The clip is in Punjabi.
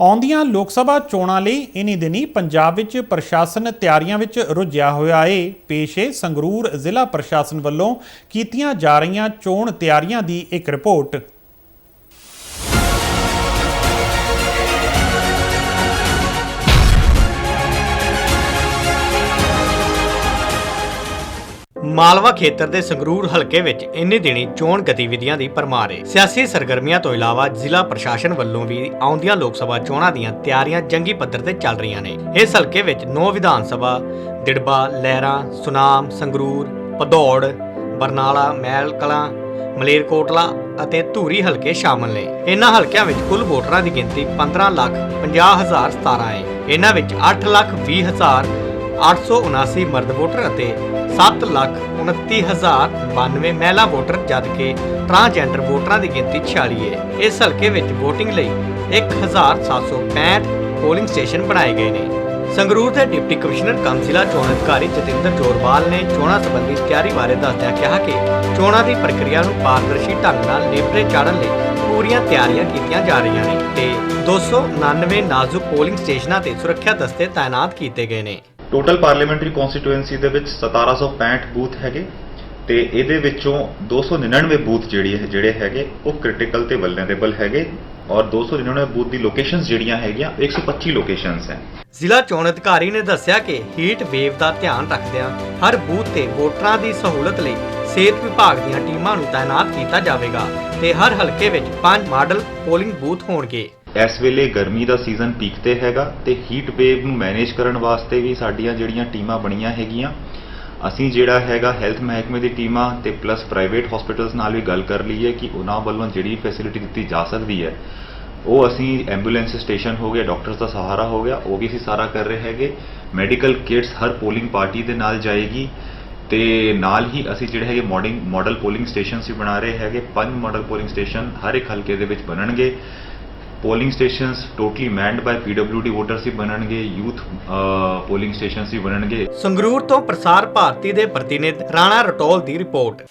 ਆਉਂਦੀਆਂ ਲੋਕ ਸਭਾ ਚੋਣਾਂ ਲਈ ਇਨੀ ਦਿਨੀ ਪੰਜਾਬ ਵਿੱਚ ਪ੍ਰਸ਼ਾਸਨ ਤਿਆਰੀਆਂ ਵਿੱਚ ਰੁੱਝਿਆ ਹੋਇਆ ਏ। ਪੇਸ਼ੇ ਸੰਗਰੂਰ ਜ਼ਿਲ੍ਹਾ ਪ੍ਰਸ਼ਾਸਨ ਵੱਲੋਂ ਕੀਤੀਆਂ ਜਾ ਰਹੀਆਂ ਚੋਣ ਤਿਆਰੀਆਂ ਦੀ ਇੱਕ ਰਿਪੋਰਟ। ਮਾਲਵਾ ਖੇਤਰ ਦੇ ਸੰਗਰੂਰ ਹਲਕੇ ਵਿੱਚ ਇੰਨੇ ਦਿਨੀ ਚੋਣ ਗਤੀਵਿਧੀਆਂ ਦੀ ਪਰਮਾਰ ਹੈ ਸਿਆਸੀ ਸਰਗਰਮੀਆਂ ਤੋਂ ਇਲਾਵਾ ਜ਼ਿਲ੍ਹਾ ਪ੍ਰਸ਼ਾਸਨ ਵੱਲੋਂ ਵੀ ਆਉਂਦੀਆਂ ਲੋਕ ਸਭਾ ਚੋਣਾਂ ਦੀਆਂ ਤਿਆਰੀਆਂ ਜੰਗੀ ਪੱਧਰ ਤੇ ਚੱਲ ਰਹੀਆਂ ਨੇ। ਇਸ ਹਲਕੇ ਵਿੱਚ 9 ਵਿਧਾਨ ਸਭਾ, ਦਿੜਬਾ, ਲਹਿਰਾ, ਸੁਨਾਮ, ਸੰਗਰੂਰ, ਭਦੌੜ, ਬਰਨਾਲਾ, ਮਹਿਲ ਕਲਾਂ ਮਲੇਰਕੋਟਲਾ ਅਤੇ ਧੂਰੀ ਹਲਕੇ ਸ਼ਾਮਲ ਨੇ। ਇਨ੍ਹਾਂ ਹਲਕਿਆਂ ਵਿੱਚ ਕੁੱਲ ਵੋਟਰਾਂ ਦੀ ਗਿਣਤੀ 15 ਲੱਖ 50 ਹਜ਼ਾਰ 17 ਹੈ। ਇਹਨਾਂ ਵਿੱਚ 8 ਲੱਖ 20 ਹਜ਼ਾਰ 879 ਮਰਦ ਵੋਟਰ ਅਤੇ 7 ਲੱਖ 29092 ਮਹਿਲਾ ਵੋਟਰ, ਜਦਕਿ ਟਰਾਂਸਜੈਂਡਰ ਵੋਟਰਾਂ ਦੀ ਗਿਣਤੀ 46 ਹੈ। ਇਸ ਹਲਕੇ ਵਿੱਚ VOTING ਲਈ 1765 ਪੋਲਿੰਗ ਸਟੇਸ਼ਨ ਬਣਾਏ ਗਏ ਨੇ। ਸੰਗਰੂਰ ਦੇ ਡਿਪਟੀ ਕਮਿਸ਼ਨਰ ਕਮ ਜ਼ਿਲ੍ਹਾ ਚੋਣ ਅਧਿਕਾਰੀ ਜਤਿੰਦਰ ਜੋਰਵਾਲ ਨੇ ਚੋਣਾਂ ਸੰਬੰਧੀ ਤਿਆਰੀ ਬਾਰੇ ਦੱਸਦਿਆਂ ਕਿਹਾ ਕਿ ਚੋਣਾਂ ਦੀ ਪ੍ਰਕਿਰਿਆ ਨੂੰ ਪਾਰਦਰਸ਼ੀ ਢੰਗ ਨਾਲ ਨੇਪਰੇ ਚਾੜਨ ਲਈ ਪੂਰੀਆਂ ਤਿਆਰੀਆਂ ਕੀਤੀਆਂ ਜਾ ਰਹੀਆਂ ਨੇ ਤੇ 299 ਨਾਜ਼ੁਕ ਪੋਲਿੰਗ ਸਟੇਸ਼ਨਾਂ ਤੇ ਸੁਰੱਖਿਆ ਦਸਤੇ ਤਾਇਨਾਤ ਕੀਤੇ ਗਏ ਨੇ। ਟੋਟਲ ਪਾਰਲੀਮੈਂਟਰੀ ਕਨਸਟੀਟੂਐਂਸੀ ਦੇ ਵਿੱਚ 1765 ਬੂਥ ਹੈਗੇ ਤੇ ਇਹਦੇ ਵਿੱਚੋਂ 299 ਬੂਥ ਜਿਹੜੀ ਹੈ ਜਿਹੜੇ ਹੈਗੇ, ਉਹ ਕ੍ਰਿਟੀਕਲ ਤੇ ਵਲਨਰੇਬਲ ਹੈਗੇ ਔਰ 299 ਬੂਥ ਦੀ ਲੋਕੇਸ਼ਨਸ ਜਿਹੜੀਆਂ ਹੈਗੀਆਂ 125 ਲੋਕੇਸ਼ਨਸ ਹੈ। ਜ਼ਿਲ੍ਹਾ ਚੋਣ ਅਧਿਕਾਰੀ ਨੇ ਦੱਸਿਆ ਕਿ ਹੀਟ ਵੇਵ ਦਾ ਧਿਆਨ ਰੱਖਦਿਆਂ ਹਰ ਬੂਥ ਤੇ ਵੋਟਰਾਂ ਦੀ ਸਹੂਲਤ ਲਈ ਸਿਹਤ ਵਿਭਾਗ ਦੀਆਂ ਟੀਮਾਂ ਨੂੰ ਤਾਇਨਾਤ ਕੀਤਾ ਜਾਵੇਗਾ ਤੇ ਹਰ ਹਲਕੇ ਵਿੱਚ ਪੰਜ ਮਾਡਲ ਪੋਲਿੰਗ ਬੂਥ ਹੋਣਗੇ। ਇਸ ਵੇਲੇ ਗਰਮੀ ਦਾ ਸੀਜ਼ਨ ਪੀਕ ਤੇ ਹੈਗਾ ਤੇ ਹੀਟ ਵੇਵ ਨੂੰ ਮੈਨੇਜ ਕਰਨ ਵਾਸਤੇ ਵੀ ਸਾਡੀਆਂ ਜਿਹੜੀਆਂ ਟੀਮਾਂ ਬਣੀਆਂ ਹੈਗੀਆਂ, ਅਸੀਂ ਜਿਹੜਾ ਹੈਗਾ ਹੈਲਥ ਮਹਿਕਮੇ ਦੀ ਟੀਮਾਂ ਤੇ ਪਲੱਸ ਪ੍ਰਾਈਵੇਟ ਹਸਪੀਟਲਸ ਨਾਲ ਵੀ ਗੱਲ ਕਰ ਲਈ ਹੈ ਕਿ ਉਹਨਾਂ ਵੱਲੋਂ ਜਿਹੜੀ ਫੈਸਿਲਿਟੀ ਦਿੱਤੀ ਜਾ ਸਕਦੀ ਹੈ, ਉਹ ਅਸੀਂ ਐਂਬੂਲੈਂਸ ਸਟੇਸ਼ਨ ਹੋ ਗਿਆ ਡਾਕਟਰਸ ਦਾ ਸਹਾਰਾ ਹੋ ਗਿਆ, ਉਹ ਵੀ ਅਸੀਂ ਸਾਰਾ ਕਰ ਰਹੇ ਹੈਗੇ। ਮੈਡੀਕਲ ਕਿਟਸ ਹਰ ਪੋਲਿੰਗ ਪਾਰਟੀ ਦੇ ਨਾਲ ਜਾਏਗੀ ਤੇ ਨਾਲ ਹੀ ਅਸੀਂ ਜਿਹੜੇ ਹੈਗੇ ਮਾਡਲਿੰਗ ਮਾਡਲ ਪੋਲਿੰਗ ਸਟੇਸ਼ਨਸ ਵੀ ਬਣਾ ਰਹੇ ਹੈਗੇ। ਪੰਜ ਮਾਡਲ ਪੋਲਿੰਗ ਸਟੇਸ਼ਨ ਹਰ ਇੱਕ ਹਲਕੇ ਦੇ ਵਿੱਚ ਬਣਨਗੇ। Polling stations totally manned by PWD voters ਹੀ ਬਣਨਗੇ, ਯੂਥ ਪੋਲਿੰਗ ਸਟੇਸ਼ਨਸ ਹੀ ਬਣਨਗੇ। ਸੰਗਰੂਰ ਤੋਂ ਪ੍ਰਸਾਰ ਭਾਰਤੀ ਦੇ ਪ੍ਰਤੀਨਿਧ ਰਾਣਾ ਰਟੋਲ ਦੀ ਰਿਪੋਰਟ।